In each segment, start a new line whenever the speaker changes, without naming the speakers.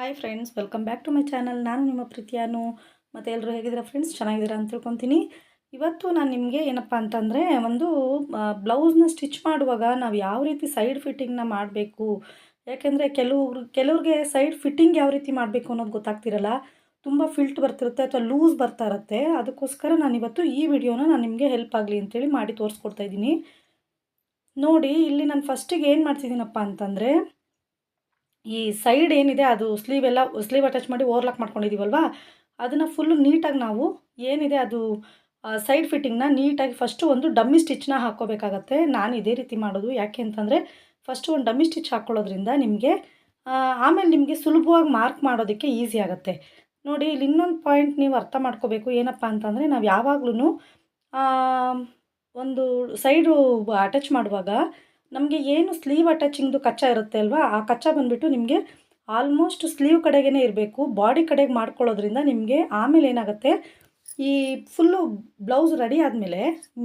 Hi friends welcome back to my channel ನಾನು ನಿಮ್ಮ ಪ್ರೀತಿಯಾನು. ಮತ್ತು ಎಲ್ಲರೂ ಹೇಗಿದ್ದೀರಾ ಫ್ರೆಂಡ್ಸ್ ಚೆನ್ನಾಗಿದ್ದೀರಾ ಅಂತ ತಿಳ್ಕೊತೀನಿ. ಇವತ್ತು ನಾನು ನಿಮಗೆ ಏನಪ್ಪ ಅಂತಂದರೆ, ಒಂದು ಬ್ಲೌಸ್ನ ಸ್ಟಿಚ್ ಮಾಡುವಾಗ ನಾವು ಯಾವ ರೀತಿ ಸೈಡ್ ಫಿಟ್ಟಿಂಗ್ನ ಮಾಡಬೇಕು? ಯಾಕೆಂದರೆ ಕೆಲವ್ರು, ಕೆಲವ್ರಿಗೆ ಸೈಡ್ ಫಿಟ್ಟಿಂಗ್ ಯಾವ ರೀತಿ ಮಾಡಬೇಕು ಅನ್ನೋದು ಗೊತ್ತಾಗ್ತಿರಲ್ಲ. ತುಂಬ ಫಿಲ್ಟ್ ಬರ್ತಿರುತ್ತೆ ಅಥವಾ ಲೂಸ್ ಬರ್ತಾ ಇರುತ್ತೆ. ಅದಕ್ಕೋಸ್ಕರ ನಾನು ಇವತ್ತು ಈ ವಿಡಿಯೋನ ನಾನು ನಿಮಗೆ ಹೆಲ್ಪ್ ಆಗಲಿ ಅಂತೇಳಿ ಮಾಡಿ ತೋರಿಸ್ಕೊಡ್ತಾ ಇದ್ದೀನಿ. ನೋಡಿ, ಇಲ್ಲಿ ನಾನು ಫಸ್ಟಿಗೆ ಏನು ಮಾಡ್ತಿದ್ದೀನಪ್ಪ ಅಂತಂದರೆ ಈ ಸೈಡ್ ಏನಿದೆ, ಅದು ಸ್ಲೀವ್ ಎಲ್ಲ ಸ್ಲೀವ್ ಅಟ್ಯಾಚ್ ಮಾಡಿ ಓವರ್ಲಾಕ್ ಮಾಡ್ಕೊಂಡಿದ್ದೀವಲ್ವಾ ಅದನ್ನು ಫುಲ್ಲು ನೀಟಾಗಿ ನಾವು ಏನಿದೆ, ಅದು ಸೈಡ್ ಫಿಟ್ಟಿಂಗ್ನ ನೀಟಾಗಿ ಫಸ್ಟು ಒಂದು ಡಮ್ಮಿ ಸ್ಟಿಚ್ನ ಹಾಕ್ಕೋಬೇಕಾಗತ್ತೆ. ನಾನು ಇದೇ ರೀತಿ ಮಾಡೋದು. ಯಾಕೆ ಅಂತಂದರೆ ಫಸ್ಟು ಒಂದು ಡಮ್ಮಿ ಸ್ಟಿಚ್ ಹಾಕ್ಕೊಳ್ಳೋದ್ರಿಂದ ನಿಮಗೆ ಆಮೇಲೆ ನಿಮಗೆ ಸುಲಭವಾಗಿ ಮಾರ್ಕ್ ಮಾಡೋದಕ್ಕೆ ಈಸಿ ಆಗುತ್ತೆ. ನೋಡಿ, ಇಲ್ಲಿ ಇನ್ನೊಂದು ಪಾಯಿಂಟ್ ನೀವು ಅರ್ಥ ಮಾಡ್ಕೋಬೇಕು. ಏನಪ್ಪ ಅಂತಂದರೆ, ನಾವು ಯಾವಾಗ್ಲೂ ಒಂದು ಸೈಡು ಅಟ್ಯಾಚ್ ಮಾಡುವಾಗ ನಮಗೆ ಏನು ಸ್ಲೀವ್ ಅಟ್ಯಾಚಿಂಗ್ದು ಕಚ್ಚಾ ಇರುತ್ತೆ ಅಲ್ವಾ? ಆ ಕಚ್ಚಾ ಬಂದುಬಿಟ್ಟು ನಿಮಗೆ ಆಲ್ಮೋಸ್ಟ್ ಸ್ಲೀವ್ ಕಡೆಗೇ ಇರಬೇಕು. ಬಾಡಿ ಕಡೆಗೆ ಮಾಡ್ಕೊಳ್ಳೋದ್ರಿಂದ ನಿಮಗೆ ಆಮೇಲೆ ಏನಾಗುತ್ತೆ? ಈ ಫುಲ್ಲು ಬ್ಲೌಸ್ ರೆಡಿ ಆದಮೇಲೆ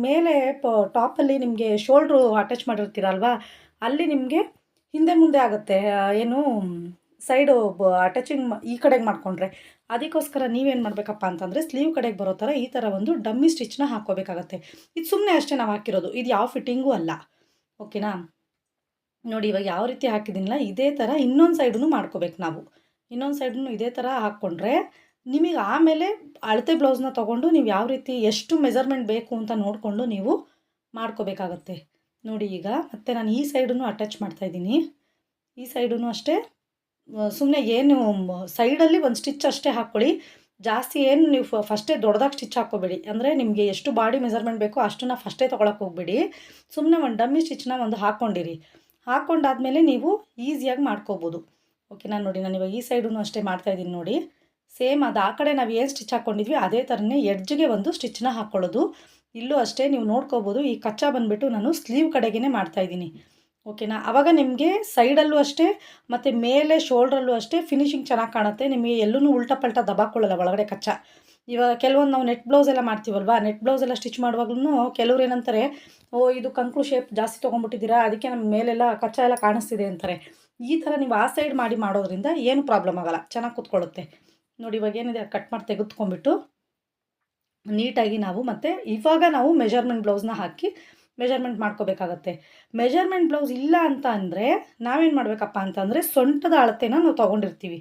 ಮೇಲೆ ಪ ಟಾಪಲ್ಲಿ ನಿಮಗೆ ಶೋಲ್ಡ್ರು ಅಟ್ಯಾಚ್ ಮಾಡಿರ್ತೀರಲ್ವಾ ಅಲ್ಲಿ ನಿಮಗೆ ಹಿಂದೆ ಮುಂದೆ ಆಗುತ್ತೆ. ಏನು ಸೈಡು ಅಟ್ಯಾಚಿಂಗ್ ಈ ಕಡೆಗೆ ಮಾಡಿಕೊಂಡ್ರೆ. ಅದಕ್ಕೋಸ್ಕರ ನೀವೇನು ಮಾಡಬೇಕಪ್ಪ ಅಂತಂದರೆ ಸ್ಲೀವ್ ಕಡೆಗೆ ಬರೋ ಥರ ಈ ಥರ ಒಂದು ಡಮ್ಮಿ ಸ್ಟಿಚ್ನ ಹಾಕ್ಕೋಬೇಕಾಗತ್ತೆ. ಇದು ಸುಮ್ಮನೆ ಅಷ್ಟೇ ನಾವು ಹಾಕಿರೋದು. ಇದು ಯಾವ ಫಿಟ್ಟಿಂಗೂ ಅಲ್ಲ. ಓಕೆನಾ? ನೋಡಿ, ಇವಾಗ ಯಾವ ರೀತಿ ಹಾಕಿದ್ದೀನಲ್ಲ, ಇದೇ ಥರ ಇನ್ನೊಂದು ಸೈಡೂ ಮಾಡ್ಕೋಬೇಕು ನಾವು. ಇನ್ನೊಂದು ಸೈಡೂ ಇದೇ ಥರ ಹಾಕ್ಕೊಂಡ್ರೆ ನಿಮಗೆ ಆಮೇಲೆ ಅಳತೆ ಬ್ಲೌಸ್ನ ತೊಗೊಂಡು ನೀವು ಯಾವ ರೀತಿ ಎಷ್ಟು ಮೆಜರ್ಮೆಂಟ್ ಬೇಕು ಅಂತ ನೋಡಿಕೊಂಡು ನೀವು ಮಾಡ್ಕೋಬೇಕಾಗತ್ತೆ. ನೋಡಿ ಈಗ ಮತ್ತೆ ನಾನು ಈ ಸೈಡನ್ನು ಅಟ್ಯಾಚ್ ಮಾಡ್ತಾಯಿದ್ದೀನಿ ಈ ಸೈಡೂ ಅಷ್ಟೇ ಸುಮ್ಮನೆ ಏನು ಸೈಡಲ್ಲಿ ಒಂದು ಸ್ಟಿಚ್ ಅಷ್ಟೇ ಹಾಕ್ಕೊಳ್ಳಿ ಜಾಸ್ತಿ ಏನು ನೀವು ಫಸ್ಟೇ ದೊಡ್ಡದಾಗಿ ಸ್ಟಿಚ್ ಹಾಕೋಬೇಡಿ ಅಂದರೆ ನಿಮಗೆ ಎಷ್ಟು ಬಾಡಿ ಮೆಜರ್ಮೆಂಟ್ ಬೇಕೋ ಅಷ್ಟನ್ನ ಫಸ್ಟೇ ತೊಗೊಳಕ್ಕೆ ಹೋಗ್ಬೇಡಿ. ಸುಮ್ಮನೆ ಒಂದು ಡಮ್ಮಿ ಸ್ಟಿಚ್ನ ಒಂದು ಹಾಕ್ಕೊಂಡಿರಿ. ಹಾಕ್ಕೊಂಡಾದಮೇಲೆ ನೀವು ಈಸಿಯಾಗಿ ಮಾಡ್ಕೋಬೋದು. ಓಕೆ ನಾನು ನೋಡಿ, ನಾನು ಇವಾಗ ಈ ಸೈಡು ಅಷ್ಟೇ ಮಾಡ್ತಾಯಿದ್ದೀನಿ ನೋಡಿ. ಸೇಮ್ ಅದು ಆ ಕಡೆ ನಾವು ಏನು ಸ್ಟಿಚ್ ಹಾಕ್ಕೊಂಡಿದ್ವಿ, ಅದೇ ಥರನೇ ಎಡ್ಜ್ಗೆ ಒಂದು ಸ್ಟಿಚ್ನ ಹಾಕ್ಕೊಳ್ಳೋದು ಇಲ್ಲೂ ಅಷ್ಟೇ ನೀವು ನೋಡ್ಕೋಬೋದು. ಈ ಕಚ್ಚಾ ಬಂದುಬಿಟ್ಟು ನಾನು ಸ್ಲೀವ್ ಕಡೆಗೇ ಮಾಡ್ತಾಯಿದ್ದೀನಿ ಓಕೆನಾ? ಆವಾಗ ನಿಮಗೆ ಸೈಡಲ್ಲೂ ಅಷ್ಟೇ, ಮತ್ತು ಮೇಲೆ ಶೋಲ್ಡ್ರಲ್ಲೂ ಅಷ್ಟೇ ಫಿನಿಶಿಂಗ್ ಚೆನ್ನಾಗಿ ಕಾಣುತ್ತೆ. ನಿಮಗೆ ಎಲ್ಲೂ ಉಲ್ಟಾ ಪಲ್ಟಾ ದಬಾಕೊಳ್ಳಲ್ಲ ಒಳಗಡೆ ಕಚ್ಚಾ. ಇವಾಗ ಕೆಲವೊಂದು ನಾವು ನೆಟ್ ಬ್ಲೌಸ್ ಎಲ್ಲ ಮಾಡ್ತೀವಲ್ವಾ? ನೆಟ್ ಬ್ಲೌಸ್ ಎಲ್ಲ ಸ್ಟಿಚ್ ಮಾಡುವಾಗ್ಲೂ ಕೆಲವ್ರು ಏನಂತಾರೆ, ಓ, ಇದು ಕಂಕ್ಳು ಶೇಪ್ ಜಾಸ್ತಿ ತೊಗೊಂಡ್ಬಿಟ್ಟಿದ್ದೀರಾ? ಅದಕ್ಕೆ ನಮ್ಮ ಮೇಲೆಲ್ಲ ಕಚ್ಚಾ ಎಲ್ಲ ಕಾಣಿಸ್ತಿದೆ ಅಂತಾರೆ. ಈ ಥರ ನೀವು ಆ ಸೈಡ್ ಮಾಡಿ ಮಾಡೋದ್ರಿಂದ ಏನು ಪ್ರಾಬ್ಲಮ್ ಆಗೋಲ್ಲ. ಚೆನ್ನಾಗಿ ಕೂತ್ಕೊಳ್ಳುತ್ತೆ. ನೋಡಿ, ಇವಾಗ ಏನಿದೆ? ಕಟ್ ಮಾಡಿ ತೆಗೆದುಕೊಂಡ್ಬಿಟ್ಟು, ನೀಟಾಗಿ ನಾವು ಮತ್ತು ಇವಾಗ ನಾವು ಮೆಜರ್ಮೆಂಟ್ ಬ್ಲೌಸ್ನ ಹಾಕಿ ಮೆಜರ್ಮೆಂಟ್ ಮಾಡ್ಕೋಬೇಕಾಗತ್ತೆ. ಮೆಜರ್ಮೆಂಟ್ ಬ್ಲೌಸ್ ಇಲ್ಲ ಅಂತ ಅಂದರೆ ನಾವೇನು ಮಾಡಬೇಕಪ್ಪ ಅಂತಂದರೆ ಸೊಂಟದ ಅಳತೆನ ನಾವು ತೊಗೊಂಡಿರ್ತೀವಿ.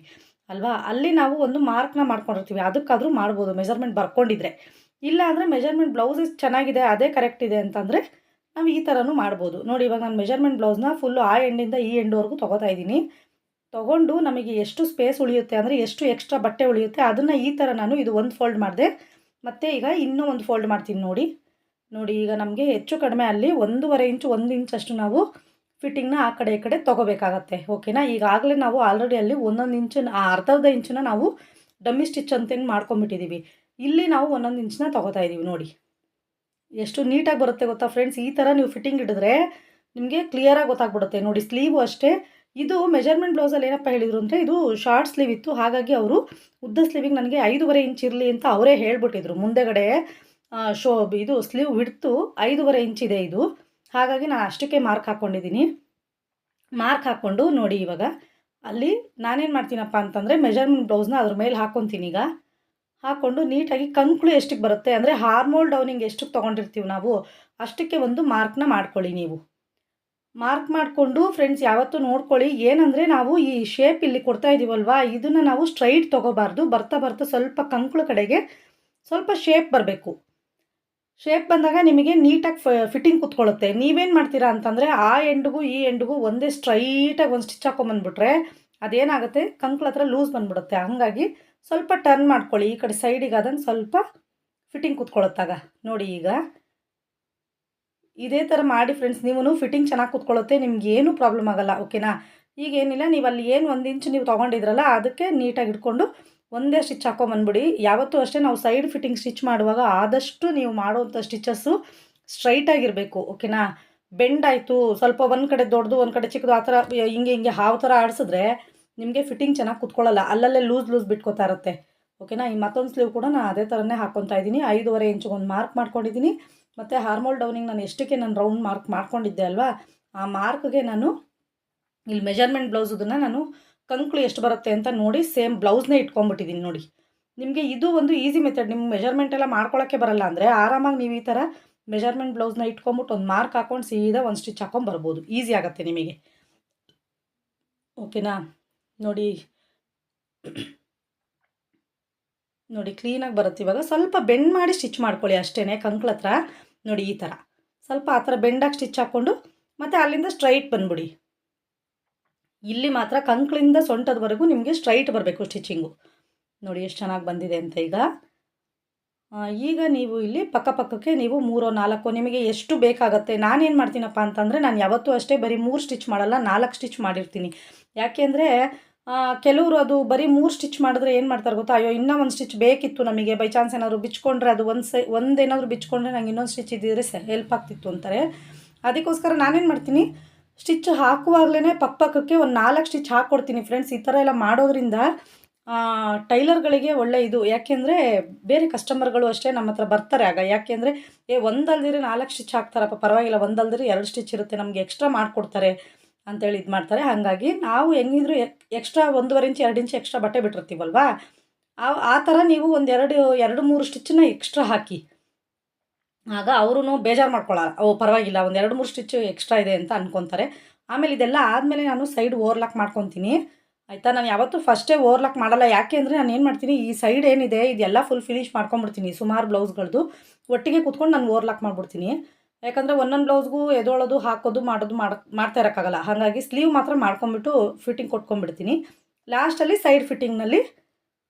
ಅಲ್ವಾ? ಅಲ್ಲಿ ನಾವು ಒಂದು ಮಾರ್ಕ್ನ ಮಾಡ್ಕೊಂಡಿರ್ತೀವಿ. ಅದಕ್ಕಾದರೂ ಮಾಡ್ಬೋದು ಮೆಜರ್ಮೆಂಟ್ ಬರ್ಕೊಂಡಿದ್ರೆ. ಇಲ್ಲ ಅಂದರೆ ಮೆಜರ್ಮೆಂಟ್ ಬ್ಲೌಸಸ್ ಚೆನ್ನಾಗಿದೆ, ಅದೇ ಕರೆಕ್ಟ್ ಇದೆ ಅಂತಂದರೆ ನಾವು ಈ ಥರನೂ ಮಾಡ್ಬೋದು. ನೋಡಿ, ಇವಾಗ ನಾನು ಮೆಜರ್ಮೆಂಟ್ ಬ್ಲೌಸ್ನ ಫುಲ್ಲು ಆ ಎಂಡಿಂದ ಈ ಎಂಡ್ವರೆಗೂ ತೊಗೋತಾ ಇದ್ದೀನಿ. ತೊಗೊಂಡು ನಮಗೆ ಎಷ್ಟು ಸ್ಪೇಸ್ ಉಳಿಯುತ್ತೆ ಅಂದರೆ ಎಷ್ಟು ಎಕ್ಸ್ಟ್ರಾ ಬಟ್ಟೆ ಉಳಿಯುತ್ತೆ, ಅದನ್ನು ಈ ಥರ ನಾನು ಇದು ಒಂದು ಫೋಲ್ಡ್ ಮಾಡಿದೆ, ಮತ್ತು ಈಗ ಇನ್ನೂ ಒಂದು ಫೋಲ್ಡ್ ಮಾಡ್ತೀನಿ ನೋಡಿ. ನೋಡಿ, ಈಗ ನಮಗೆ ಹೆಚ್ಚು ಕಡಿಮೆ ಅಲ್ಲಿ ಒಂದೂವರೆ ಇಂಚು, ಒಂದು ಇಂಚಷ್ಟು ನಾವು ಫಿಟ್ಟಿಂಗ್ನ ಆ ಕಡೆ ಈ ಕಡೆ ತೊಗೋಬೇಕಾಗತ್ತೆ. ಓಕೆನಾ ಈಗಾಗಲೇ ನಾವು ಆಲ್ರೆಡಿ ಅಲ್ಲಿ ಒಂದೊಂದು ಇಂಚಿನ ಅರ್ಧ ಅರ್ಧ ಇಂಚನ್ನ ನಾವು ಡಮ್ಮಿ ಸ್ಟಿಚ್ ಅಂತೇನು ಮಾಡ್ಕೊಂಬಿಟ್ಟಿದ್ದೀವಿ ಇಲ್ಲಿ ನಾವು ಒಂದೊಂದು ಇಂಚನ್ನ ತೊಗೋತಾ ಇದ್ದೀವಿ ನೋಡಿ. ಎಷ್ಟು ನೀಟಾಗಿ ಬರುತ್ತೆ ಗೊತ್ತಾ ಫ್ರೆಂಡ್ಸ್ ಈ ಥರ ನೀವು ಫಿಟ್ಟಿಂಗ್ ಹಿಡಿದ್ರೆ ನಿಮಗೆ ಕ್ಲಿಯರಾಗಿ ಗೊತ್ತಾಗ್ಬಿಡುತ್ತೆ. ನೋಡಿ ಸ್ಲೀವು ಅಷ್ಟೇ. ಇದು ಮೆಜರ್ಮೆಂಟ್ ಬ್ಲೌಸಲ್ಲಿ ಏನಪ್ಪ ಹೇಳಿದರು ಅಂದರೆ ಇದು ಶಾರ್ಟ್ ಸ್ಲೀವ್ ಇತ್ತು. ಹಾಗಾಗಿ ಅವರು ಉದ್ದ ಸ್ಲೀವಿಗೆ ನನಗೆ ಐದೂವರೆ ಇಂಚ್ ಇರಲಿ ಅಂತ ಅವರೇ ಹೇಳ್ಬಿಟ್ಟಿದ್ರು. ಮುಂದೆಗಡೆ ಶೋ ಇದು ಸ್ಲೀವ್ ಹಿಡ್ತು ಐದೂವರೆ ಇದೆ ಇದು. ಹಾಗಾಗಿ ನಾನು ಅಷ್ಟಕ್ಕೆ ಮಾರ್ಕ್ ಹಾಕ್ಕೊಂಡಿದ್ದೀನಿ ಮಾರ್ಕ್ ಹಾಕ್ಕೊಂಡು ನೋಡಿ ಇವಾಗ. ಅಲ್ಲಿ ನಾನೇನು ಮಾಡ್ತೀನಪ್ಪ ಅಂತಂದರೆ ಮೆಜರ್ಮೆಂಟ್ ಬ್ಲೌಸ್ನ ಅದ್ರ ಮೇಲೆ ಹಾಕ್ಕೊತೀನಿ ಈಗ. ಹಾಕ್ಕೊಂಡು ನೀಟಾಗಿ ಕಂಕ್ಳು ಎಷ್ಟಕ್ಕೆ ಬರುತ್ತೆ ಅಂದರೆ ಹಾರ್ಮೋಲ್ ಡೌನಿಂಗ್ ಎಷ್ಟಕ್ಕೆ ತೊಗೊಂಡಿರ್ತೀವಿ ನಾವು ಅಷ್ಟಕ್ಕೆ ಒಂದು ಮಾರ್ಕ್ನ ಮಾಡ್ಕೊಳ್ಳಿ ನೀವು. ಮಾರ್ಕ್ ಮಾಡಿಕೊಂಡು ಫ್ರೆಂಡ್ಸ್ ಯಾವತ್ತೂ ನೋಡ್ಕೊಳ್ಳಿ. ಏನಂದರೆ ನಾವು ಈ ಶೇಪ್ ಇಲ್ಲಿ ಕೊಡ್ತಾ ಇದ್ದೀವಲ್ವಾ ಇದನ್ನು ನಾವು ಸ್ಟ್ರೈಟ್ ತೊಗೋಬಾರ್ದು. ಬರ್ತಾ ಬರ್ತಾ ಸ್ವಲ್ಪ ಕಂಕ್ಳು ಕಡೆಗೆ ಸ್ವಲ್ಪ ಶೇಪ್ ಬರಬೇಕು. ಶೇಪ್ ಬಂದಾಗ ನಿಮಗೆ ನೀಟಾಗಿ ಫಿಟ್ಟಿಂಗ್ ಕುತ್ಕೊಳ್ಳುತ್ತೆ. ನೀವೇನು ಮಾಡ್ತೀರಾ ಅಂತಂದರೆ ಆ ಎಂಡ್ಗೂ ಈ ಎಂಡ್ಗೂ ಒಂದೇ ಸ್ಟ್ರೈಟಾಗಿ ಒಂದು ಸ್ಟಿಚ್ ಹಾಕೊಂಬಂದ್ಬಿಟ್ರೆ ಅದೇನಾಗುತ್ತೆ? ಕಂಕ್ಳ ಹತ್ರ ಲೂಸ್ ಬಂದ್ಬಿಡುತ್ತೆ. ಹಾಗಾಗಿ ಸ್ವಲ್ಪ ಟರ್ನ್ ಮಾಡ್ಕೊಳ್ಳಿ. ಈ ಕಡೆ ಸೈಡಿಗೆ ಅದನ್ನು ಸ್ವಲ್ಪ ಫಿಟ್ಟಿಂಗ್ ಕುತ್ಕೊಳ್ಳುತ್ತಾಗ ನೋಡಿ ಈಗ. ಇದೇ ಥರ ಮಾಡಿ ಫ್ರೆಂಡ್ಸ್ ನೀವು ಫಿಟ್ಟಿಂಗ್ ಚೆನ್ನಾಗಿ ಕುತ್ಕೊಳ್ಳುತ್ತೆ. ನಿಮ್ಗೆ ಏನೂ ಪ್ರಾಬ್ಲಮ್ ಆಗಲ್ಲ ಓಕೆನಾ ಈಗ ಏನಿಲ್ಲ, ನೀವು ಅಲ್ಲಿ ಏನು ಒಂದು ಇಂಚು ನೀವು ತೊಗೊಂಡಿದ್ರಲ್ಲ, ಅದಕ್ಕೆ ನೀಟಾಗಿ ಇಟ್ಕೊಂಡು ಒಂದೇ ಸ್ಟಿಚ್ ಹಾಕೊಂಬಂದ್ಬಿಡಿ. ಯಾವತ್ತೂ ಅಷ್ಟೇ ನಾವು ಸೈಡ್ ಫಿಟ್ಟಿಂಗ್ ಸ್ಟಿಚ್ ಮಾಡುವಾಗ ಆದಷ್ಟು ನೀವು ಮಾಡುವಂಥ ಸ್ಟಿಚಸ್ಸು ಸ್ಟ್ರೈಟಾಗಿರಬೇಕು ಓಕೆನಾ ಬೆಂಡ್ ಆಯಿತು, ಸ್ವಲ್ಪ ಒಂದು ಕಡೆ ದೊಡ್ಡದು, ಒಂದು ಕಡೆ ಚಿಕ್ಕದು, ಆ ಥರ ಹಿಂಗೆ ಹಿಂಗೆ ಹಾವು ಥರ ಆಡಿಸಿದ್ರೆ ನಿಮಗೆ ಫಿಟ್ಟಿಂಗ್ ಚೆನ್ನಾಗಿ ಕುತ್ಕೊಳ್ಳಲ್ಲ. ಅಲ್ಲಲ್ಲೇ ಲೂಸ್ ಲೂಸ್ ಬಿಟ್ಕೊತಾ ಇರುತ್ತೆ ಓಕೆನಾ ಈ ಮತ್ತೊಂದು ಸ್ಲೀವ್ ಕೂಡ ನಾನು ಅದೇ ಥರನೇ ಹಾಕ್ಕೊತಾ ಇದ್ದೀನಿ. ಐದೂವರೆ ಇಂಚಿಗೆ ಒಂದು ಮಾರ್ಕ್ ಮಾಡ್ಕೊಂಡಿದ್ದೀನಿ. ಮತ್ತು ಹಾರ್ಮೋಲ್ ಡೌನಿಂಗ್ ನಾನು ಎಷ್ಟಕ್ಕೆ ನಾನು ರೌಂಡ್ ಮಾರ್ಕ್ ಮಾಡ್ಕೊಂಡಿದ್ದೆ ಅಲ್ವಾ? ಆ ಮಾರ್ಕ್ಗೆ ನಾನು, ಇಲ್ಲಿ ಮೆಜರ್ಮೆಂಟ್ ಬ್ಲೌಸದನ್ನು ನಾನು ಕಂಕ್ಳು ಎಷ್ಟು ಬರುತ್ತೆ ಅಂತ ನೋಡಿ ಸೇಮ್ ಬ್ಲೌಸ್ನೇ ಇಟ್ಕೊಂಡ್ಬಿಟ್ಟಿದ್ದೀನಿ ನೋಡಿ. ನಿಮಗೆ ಇದು ಒಂದು ಈಸಿ ಮೆಥಡ್ ನಿಮ್ಮ ಮೆಜರ್ಮೆಂಟ್ ಎಲ್ಲ ಮಾಡ್ಕೊಳ್ಳೋಕ್ಕೆ ಬರಲ್ಲ ಅಂದರೆ ಆರಾಮಾಗಿ ನೀವು ಈ ಥರ ಮೆಜರ್ಮೆಂಟ್ ಬ್ಲೌಸ್ನ ಇಟ್ಕೊಂಬಿಟ್ಟು ಒಂದು ಮಾರ್ಕ್ ಹಾಕೊಂಡು ಸೀದಾ ಒಂದು ಸ್ಟಿಚ್ ಹಾಕೊಂಡು ಬರ್ಬೋದು. ಈಸಿ ಆಗುತ್ತೆ ನಿಮಗೆ. ಓಕೆನಾ ನೋಡಿ. ನೋಡಿ ಕ್ಲೀನಾಗಿ ಬರುತ್ತೆ ಇವಾಗ. ಸ್ವಲ್ಪ ಬೆಂಡ್ ಮಾಡಿ ಸ್ಟಿಚ್ ಮಾಡ್ಕೊಳ್ಳಿ ಅಷ್ಟೇ ಕಂಕ್ಳ ಹತ್ರ. ನೋಡಿ, ಈ ಥರ ಸ್ವಲ್ಪ ಆ ಥರ ಬೆಂಡಾಗಿ ಸ್ಟಿಚ್ ಹಾಕ್ಕೊಂಡು ಮತ್ತು ಅಲ್ಲಿಂದ ಸ್ಟ್ರೈಟ್ ಬಂದ್ಬಿಡಿ. ಇಲ್ಲಿ ಮಾತ್ರ ಕಂಕ್ಳಿಂದ ಸೊಂಟದವರೆಗೂ ನಿಮಗೆ ಸ್ಟ್ರೈಟ್ ಬರಬೇಕು ಸ್ಟಿಚಿಂಗು ನೋಡಿ ಎಷ್ಟು ಚೆನ್ನಾಗಿ ಬಂದಿದೆ ಅಂತ ಈಗ. ಈಗ ನೀವು ಇಲ್ಲಿ ಪಕ್ಕಪಕ್ಕಕ್ಕೆ ನೀವು ಮೂರೋ, ನಾಲ್ಕು, ನಿಮಗೆ ಎಷ್ಟು ಬೇಕಾಗುತ್ತೆ, ನಾನೇನು ಮಾಡ್ತೀನಪ್ಪ ಅಂತಂದರೆ ನಾನು ಯಾವತ್ತೂ ಅಷ್ಟೇ ಬರೀ ಮೂರು ಸ್ಟಿಚ್ ಮಾಡಲ್ಲ, ನಾಲ್ಕು ಸ್ಟಿಚ್ ಮಾಡಿರ್ತೀನಿ. ಯಾಕೆಂದರೆ ಕೆಲವರು ಅದು ಬರೀ ಮೂರು ಸ್ಟಿಚ್ ಮಾಡಿದ್ರೆ ಏನು ಮಾಡ್ತಾರೆ ಗೊತ್ತಾ? ಅಯ್ಯೋ, ಇನ್ನೂ ಒಂದು ಸ್ಟಿಚ್ ಬೇಕಿತ್ತು ನಮಗೆ ಬೈ ಚಾನ್ಸ್ ಏನಾದರೂ ಬಿಚ್ಕೊಂಡ್ರೆ ಅದು ಒಂದು ಸೈ, ಒಂದೇನಾದರೂ ಬಿಚ್ಕೊಂಡ್ರೆ ನಂಗೆ ಇನ್ನೊಂದು ಸ್ಟಿಚ್ ಇದ್ದಿದ್ರೆ ಸ ಹೆಲ್ಪ್ ಆಗ್ತಿತ್ತು ಅಂತಾರೆ. ಅದಕ್ಕೋಸ್ಕರ ನಾನೇನು ಮಾಡ್ತೀನಿ? ಸ್ಟಿಚ್ ಹಾಕುವಾಗಲೇ ಪಕ್ಕ ಪಕ್ಕಕ್ಕೆ ಒಂದು ನಾಲ್ಕು ಸ್ಟಿಚ್ ಹಾಕ್ಕೊಡ್ತೀನಿ ಫ್ರೆಂಡ್ಸ್. ಈ ಥರ ಎಲ್ಲ ಮಾಡೋದ್ರಿಂದ ಟೈಲರ್ಗಳಿಗೆ ಒಳ್ಳೆ ಇದು. ಯಾಕೆಂದರೆ ಬೇರೆ ಕಸ್ಟಮರ್ಗಳು ಅಷ್ಟೇ ನಮ್ಮ ಹತ್ರ ಬರ್ತಾರೆ ಆಗ. ಯಾಕೆಂದರೆ, ಏ ಒಂದಲ್ದಿರಿ ನಾಲ್ಕು ಸ್ಟಿಚ್ ಹಾಕ್ತಾರಪ್ಪ, ಪರವಾಗಿಲ್ಲ ಒಂದಲ್ದಿರಿ ಎರಡು ಸ್ಟಿಚ್ ಇರುತ್ತೆ, ನಮಗೆ ಎಕ್ಸ್ಟ್ರಾ ಮಾಡಿಕೊಡ್ತಾರೆ ಅಂತೇಳಿ ಇದು ಮಾಡ್ತಾರೆ. ಹಾಗಾಗಿ ನಾವು ಹೆಂಗಿದ್ರು ಎಕ್ಸ್ಟ್ರಾ ಒಂದೂವರೆ ಇಂಚು, ಎರಡು ಇಂಚು ಎಕ್ಸ್ಟ್ರಾ ಬಟ್ಟೆ ಬಿಟ್ಟಿರ್ತೀವಲ್ವಾ? ಆ ಆ ಥರ ನೀವು ಒಂದೆರಡು ಎರಡು ಮೂರು ಸ್ಟಿಚ್ಚನ್ನ ಎಕ್ಸ್ಟ್ರಾ ಹಾಕಿ. ಆಗ ಅವರು ಬೇಜಾರು ಮಾಡ್ಕೊಳ್ಳಲ್ಲ ಓ, ಪರವಾಗಿಲ್ಲ, ಒಂದು ಎರಡು ಮೂರು ಸ್ಟಿಚ್ ಎಕ್ಸ್ಟ್ರಾ ಇದೆ ಅಂತ ಅಂದ್ಕೊತಾರೆ ಆಮೇಲೆ ಇದೆಲ್ಲ ಆದಮೇಲೆ ನಾನು ಸೈಡ್ ಓವರ್ಲಾಕ್ ಮಾಡ್ಕೊತೀನಿ. ಆಯಿತಾ? ನಾನು ಯಾವತ್ತೂ ಫಸ್ಟೇ ಓವರ್ಲಾಕ್ ಮಾಡಲ್ಲ. ಯಾಕೆ ಅಂದರೆ ನಾನು ಏನು ಮಾಡ್ತೀನಿ, ಈ ಸೈಡ್ ಏನಿದೆ, ಇದೆಲ್ಲ ಫುಲ್ ಫಿನಿಶ್ ಮಾಡ್ಕೊಂಬಿಡ್ತೀನಿ, ಸುಮಾರು ಬ್ಲೌಸ್ಗಳದ್ದು ಒಟ್ಟಿಗೆ ಕೂತ್ಕೊಂಡು ನಾನು ಓವರ್ಲಾಕ್ ಮಾಡಿಬಿಡ್ತೀನಿ. ಯಾಕಂದರೆ ಒಂದೊಂದು ಬ್ಲೌಸ್ಗೂ ಎದೊಳೋದು, ಹಾಕೋದು, ಮಾಡೋದು, ಮಾಡ್, ಮಾಡ್ತಾ ಇರೋಕ್ಕಾಗಲ್ಲ. ಹಾಗಾಗಿ ಸ್ಲೀವ್ ಮಾತ್ರ ಮಾಡ್ಕೊಂಬಿಟ್ಟು ಫಿಟ್ಟಿಂಗ್ ಕೊಟ್ಕೊಂಡ್ಬಿಡ್ತೀನಿ ಲಾಸ್ಟಲ್ಲಿ ಸೈಡ್ ಫಿಟ್ಟಿಂಗ್ನಲ್ಲಿ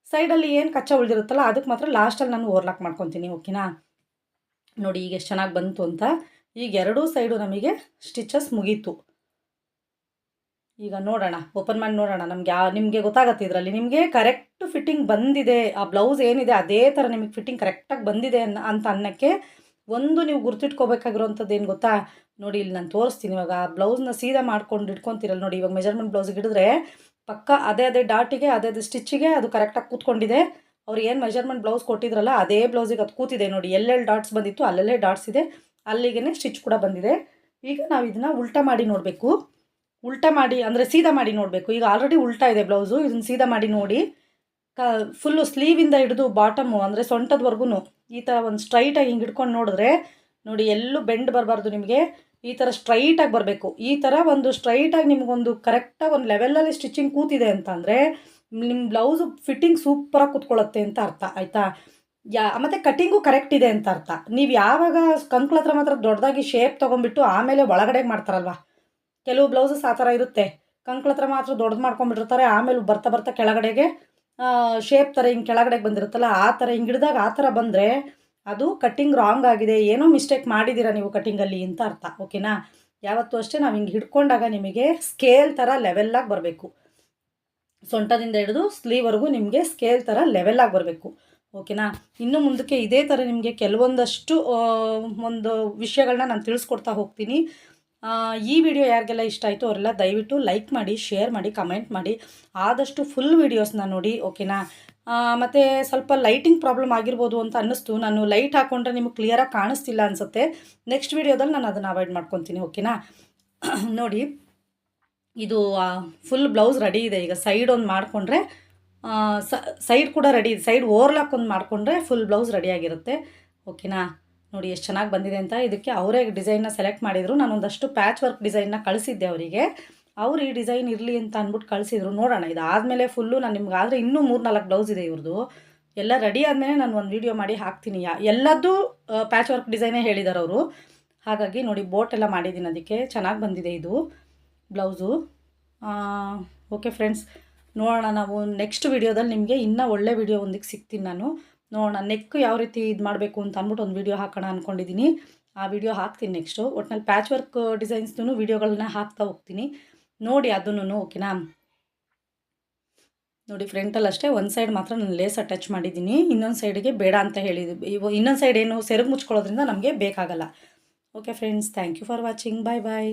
ಸೈಡಲ್ಲಿ ಏನು ಕಚ್ಚಾ ಉಳಿದಿರುತ್ತಲ್ಲ ಅದಕ್ಕೆ ಮಾತ್ರ ಲಾಸ್ಟಲ್ಲಿ ನಾನು ಓವರ್ಲಾಕ್ ಮಾಡ್ಕೊತೀನಿ ಓಕೆನಾ ನೋಡಿ ಈಗ ಎಷ್ಟು ಚೆನ್ನಾಗಿ ಬಂತು ಅಂತ. ಈಗ ಎರಡೂ ಸೈಡು ನಮಗೆ ಸ್ಟಿಚಸ್ ಮುಗೀತು. ಈಗ ನೋಡೋಣ ಓಪನ್ ಮಾಡಿ ನೋಡೋಣ. ನಮ್ಗೆ ಯಾವ ನಿಮಗೆ ಗೊತ್ತಾಗತ್ತೆ ಇದರಲ್ಲಿ. ನಿಮಗೆ ಕರೆಕ್ಟ್ ಫಿಟ್ಟಿಂಗ್ ಬಂದಿದೆ. ಆ ಬ್ಲೌಸ್ ಏನಿದೆ, ಅದೇ ಥರ ನಿಮಗೆ ಫಿಟ್ಟಿಂಗ್ ಕರೆಕ್ಟಾಗಿ ಬಂದಿದೆ ಅನ್ನ, ಅಂತ ಅನ್ನೋಕ್ಕೆ ಒಂದು ನೀವು ಗುರ್ತಿಟ್ಕೋಬೇಕಾಗಿರುವಂಥದ್ದು ಏನು ಗೊತ್ತಾ? ನೋಡಿ ಇಲ್ಲಿ ನಾನು ತೋರಿಸ್ತೀನಿ. ಇವಾಗ ಆ ಬ್ಲೌಸ್ನ ಸೀದಾ ಮಾಡ್ಕೊಂಡು ಇಟ್ಕೊತೀರಲ್ಲ ನೋಡಿ, ಇವಾಗ ಮೆಜರ್ಮೆಂಟ್ ಬ್ಲೌಸ್ ಹಿಡಿದ್ರೆ ಪಕ್ಕ ಅದೇ ಅದೇ ಡಾಟಿಗೆ ಅದೇ ಅದೇ ಸ್ಟಿಚ್ಚಿಗೆ ಅದು ಕರೆಕ್ಟಾಗಿ ಕೂತ್ಕೊಂಡಿದೆ. ಅವ್ರು ಏನು ಮೆಜರ್ಮೆಂಟ್ ಬ್ಲೌಸ್ ಕೊಟ್ಟಿದ್ರಲ್ಲ, ಅದೇ ಬ್ಲೌಸಿಗೆ ಅದು ಕೂತಿದೆ ನೋಡಿ. ಎಲ್ಲೆಲ್ಲಿ ಡಾಟ್ಸ್ ಬಂದಿತ್ತು, ಅಲ್ಲಲ್ಲೇ ಡಾಟ್ಸ್ ಇದೆ. ಅಲ್ಲಿಗೆ ಸ್ಟಿಚ್ ಕೂಡ ಬಂದಿದೆ. ಈಗ ನಾವು ಇದನ್ನು ಉಲ್ಟಾ ಮಾಡಿ ನೋಡಬೇಕು. ಉಲ್ಟಾ ಮಾಡಿ, ಅಂದರೆ ಸೀದಾ ಮಾಡಿ ನೋಡಬೇಕು. ಈಗ ಆಲ್ರೆಡಿ ಉಲ್ಟಾ ಇದೆ ಬ್ಲೌಸು ಇದನ್ನು ಸೀದಾ ಮಾಡಿ ನೋಡಿ. ಕ ಫುಲ್ಲು ಸ್ಲೀವಿಂದ ಹಿಡಿದು ಬಾಟಮು ಅಂದರೆ ಸೊಂಟದವರೆಗೂ ಈ ಥರ ಒಂದು ಸ್ಟ್ರೈಟಾಗಿ ಹಿಂಗೆ ಹಿಡ್ಕೊಂಡು ನೋಡಿದ್ರೆ, ನೋಡಿ ಎಲ್ಲೂ ಬೆಂಡ್ ಬರಬಾರ್ದು ನಿಮಗೆ. ಈ ಥರ ಸ್ಟ್ರೈಟಾಗಿ ಬರಬೇಕು. ಈ ಥರ ಒಂದು ಸ್ಟ್ರೈಟಾಗಿ ನಿಮಗೊಂದು ಕರೆಕ್ಟಾಗಿ ಒಂದು ಲೆವೆಲಲ್ಲಿ ಸ್ಟಿಚಿಂಗ್ ಕೂತಿದೆ ಅಂತಂದರೆ ನಿಮ್ಮ ಬ್ಲೌಸು ಫಿಟ್ಟಿಂಗ್ ಸೂಪರಾಗಿ ಕುತ್ಕೊಳ್ಳುತ್ತೆ ಅಂತ ಅರ್ಥ, ಆಯಿತಾ? ಯಾ, ಮತ್ತು ಕಟಿಂಗು ಕರೆಕ್ಟ್ ಇದೆ ಅಂತ ಅರ್ಥ. ನೀವು ಯಾವಾಗ ಕಂಕ್ಳ ಹತ್ರ ಮಾತ್ರ ದೊಡ್ಡದಾಗಿ ಶೇಪ್ ತೊಗೊಂಡ್ಬಿಟ್ಟು ಆಮೇಲೆ ಒಳಗಡೆ ಮಾಡ್ತಾರಲ್ವ? ಕೆಲವು ಬ್ಲೌಸಸ್ ಆ ಥರ ಇರುತ್ತೆ. ಕಂಕ್ಳ ಹತ್ರ ಮಾತ್ರ ದೊಡ್ಡದು ಮಾಡ್ಕೊಂಡ್ಬಿಟ್ಟಿರ್ತಾರೆ, ಆಮೇಲೆ ಬರ್ತಾ ಬರ್ತಾ ಕೆಳಗಡೆಗೆ ಶೇಪ್ ಥರ ಹಿಂಗೆ ಕೆಳಗಡೆಗೆ ಬಂದಿರುತ್ತಲ್ಲ, ಆ ಥರ ಹಿಂಗೆ ಹಿಡಿದಾಗ ಆ ಥರ ಬಂದರೆ ಅದು ಕಟ್ಟಿಂಗ್ ರಾಂಗ್ ಆಗಿದೆ, ಏನೋ ಮಿಸ್ಟೇಕ್ ಮಾಡಿದ್ದೀರಾ ನೀವು ಕಟ್ಟಿಂಗಲ್ಲಿ ಅಂತ ಅರ್ಥ ಓಕೆನಾ ಯಾವತ್ತೂ ಅಷ್ಟೇ ನಾವು ಹಿಂಗೆ ಹಿಡ್ಕೊಂಡಾಗ ನಿಮಗೆ ಸ್ಕೇಲ್ ಥರ ಲೆವೆಲ್ಲಾಗಿ ಬರಬೇಕು. ಸೊಂಟದಿಂದ ಹಿಡಿದು ಸ್ಲೀವ್ವರೆಗೂ ನಿಮಗೆ ಸ್ಕೇಲ್ ಥರ ಲೆವೆಲ್ಲಾಗಿ ಬರಬೇಕು. ಓಕೆನಾ ಇನ್ನು ಮುಂದಕ್ಕೆ ಇದೇ ಥರ ನಿಮಗೆ ಕೆಲವೊಂದಷ್ಟು ಒಂದು ವಿಷಯಗಳನ್ನ ನಾನು ತಿಳಿಸ್ಕೊಡ್ತಾ ಹೋಗ್ತೀನಿ. ಈ ವಿಡಿಯೋ ಯಾರಿಗೆಲ್ಲ ಇಷ್ಟ ಆಯಿತು ಅವರೆಲ್ಲ ದಯವಿಟ್ಟು ಲೈಕ್ ಮಾಡಿ ಶೇರ್ ಮಾಡಿ ಕಮೆಂಟ್ ಮಾಡಿ. ಆದಷ್ಟು ಫುಲ್ ವೀಡಿಯೋಸ್ನ ನೋಡಿ ಓಕೆನಾ ಮತ್ತು ಸ್ವಲ್ಪ ಲೈಟಿಂಗ್ ಪ್ರಾಬ್ಲಮ್ ಆಗಿರ್ಬೋದು ಅಂತ ಅನ್ನಿಸ್ತು. ನಾನು ಲೈಟ್ ಹಾಕ್ಕೊಂಡ್ರೆ ನಿಮಗೆ ಕ್ಲಿಯರಾಗಿ ಕಾಣಿಸ್ತಿಲ್ಲ ಅನಿಸುತ್ತೆ. ನೆಕ್ಸ್ಟ್ ವೀಡಿಯೋದಲ್ಲಿ ನಾನು ಅದನ್ನು ಅವಾಯ್ಡ್ ಮಾಡ್ಕೊತೀನಿ ಓಕೆನಾ ನೋಡಿ. ಇದು ಫುಲ್ ಬ್ಲೌಸ್ ರೆಡಿ ಇದೆ. ಈಗ ಸೈಡ್ ಒಂದು ಮಾಡಿಕೊಂಡ್ರೆ ಸೈಡ್ ಕೂಡ ರೆಡಿ ಇದೆ ಸೈಡ್ ಓವರ್ಲಾಕ್ ಒಂದು ಮಾಡಿಕೊಂಡ್ರೆ ಫುಲ್ ಬ್ಲೌಸ್ ರೆಡಿಯಾಗಿರುತ್ತೆ ಓಕೆನಾ ನೋಡಿ ಎಷ್ಟು ಚೆನ್ನಾಗಿ ಬಂದಿದೆ ಅಂತ. ಇದಕ್ಕೆ ಅವರೇ ಡಿಸೈನ್ನ ಸೆಲೆಕ್ಟ್ ಮಾಡಿದರು. ನಾನು ಒಂದಷ್ಟು ಪ್ಯಾಚ್ ವರ್ಕ್ ಡಿಸೈನ್ನ ಕಳಿಸಿದ್ದೆ ಅವರಿಗೆ. ಅವರು ಈ ಡಿಸೈನ್ ಇರಲಿ ಅಂತ ಅಂದ್ಬಿಟ್ಟು ಕಳಿಸಿದ್ರು. ನೋಡೋಣ, ಇದಾದಮೇಲೆ ಫುಲ್ಲು ನಾನು ನಿಮ್ಗೆ ಆದರೆ ಇನ್ನೂ ಮೂರು ನಾಲ್ಕು ಬ್ಲೌಸ್ ಇದೆ ಇವ್ರದ್ದು ಎಲ್ಲ ರೆಡಿ ಆದಮೇಲೆ ನಾನು ಒಂದು ವೀಡಿಯೋ ಮಾಡಿ ಹಾಕ್ತೀನಿ. ಯಾ ಎಲ್ಲದೂ ಪ್ಯಾಚ್ ವರ್ಕ್ ಡಿಸೈನೇ ಹೇಳಿದ್ದಾರೆ ಅವರು. ಹಾಗಾಗಿ ನೋಡಿ ಬೋಟ್ ಎಲ್ಲ ಮಾಡಿದ್ದೀನಿ ಅದಕ್ಕೆ. ಚೆನ್ನಾಗಿ ಬಂದಿದೆ ಇದು. ಬ್ಲೌಸು. ಓಕೆ ಫ್ರೆಂಡ್ಸ್, ನೋಡೋಣ ನಾವು ನೆಕ್ಸ್ಟ್ ವೀಡಿಯೋದಲ್ಲಿ ನಿಮಗೆ ಇನ್ನೂ ಒಳ್ಳೆ ವೀಡಿಯೋ ಒಂದಿಗೆ ಸಿಗ್ತೀನಿ ನಾನು. ನೋಡೋಣ ನೆಕ್ ಯಾವ ರೀತಿ ಇದು ಮಾಡಬೇಕು ಅಂತ ಅಂದ್ಬಿಟ್ಟು ಒಂದು ವೀಡಿಯೋ ಹಾಕೋಣ ಅಂದ್ಕೊಂಡಿದ್ದೀನಿ ಆ ವಿಡಿಯೋ ಹಾಕ್ತೀನಿ ನೆಕ್ಸ್ಟು ಒಟ್ಟಿನಲ್ಲಿ ಪ್ಯಾಚ್ ವರ್ಕ್ ಡಿಸೈನ್ಸ್ನೂ ವೀಡಿಯೋಗಳನ್ನ ಹಾಕ್ತಾ ಹೋಗ್ತೀನಿ. ನೋಡಿ ಅದನ್ನು ಓಕೆನಾ ನೋಡಿ ಫ್ರಂಟಲ್ಲಿ ಅಷ್ಟೇ, ಒಂದು ಸೈಡ್ ಮಾತ್ರ ನಾನು ಲೇಸ್ ಅಟ್ಯಾಚ್ ಮಾಡಿದ್ದೀನಿ ಇನ್ನೊಂದು ಸೈಡಿಗೆ ಬೇಡ ಅಂತ ಹೇಳಿದ್ವಿ ಇವು ಇನ್ನೊಂದು ಸೈಡ್ ಏನು ಸೆರಗು ಮುಚ್ಕೊಳ್ಳೋದ್ರಿಂದ ನಮಗೆ ಬೇಕಾಗಲ್ಲ. Okay friends thank you for watching bye bye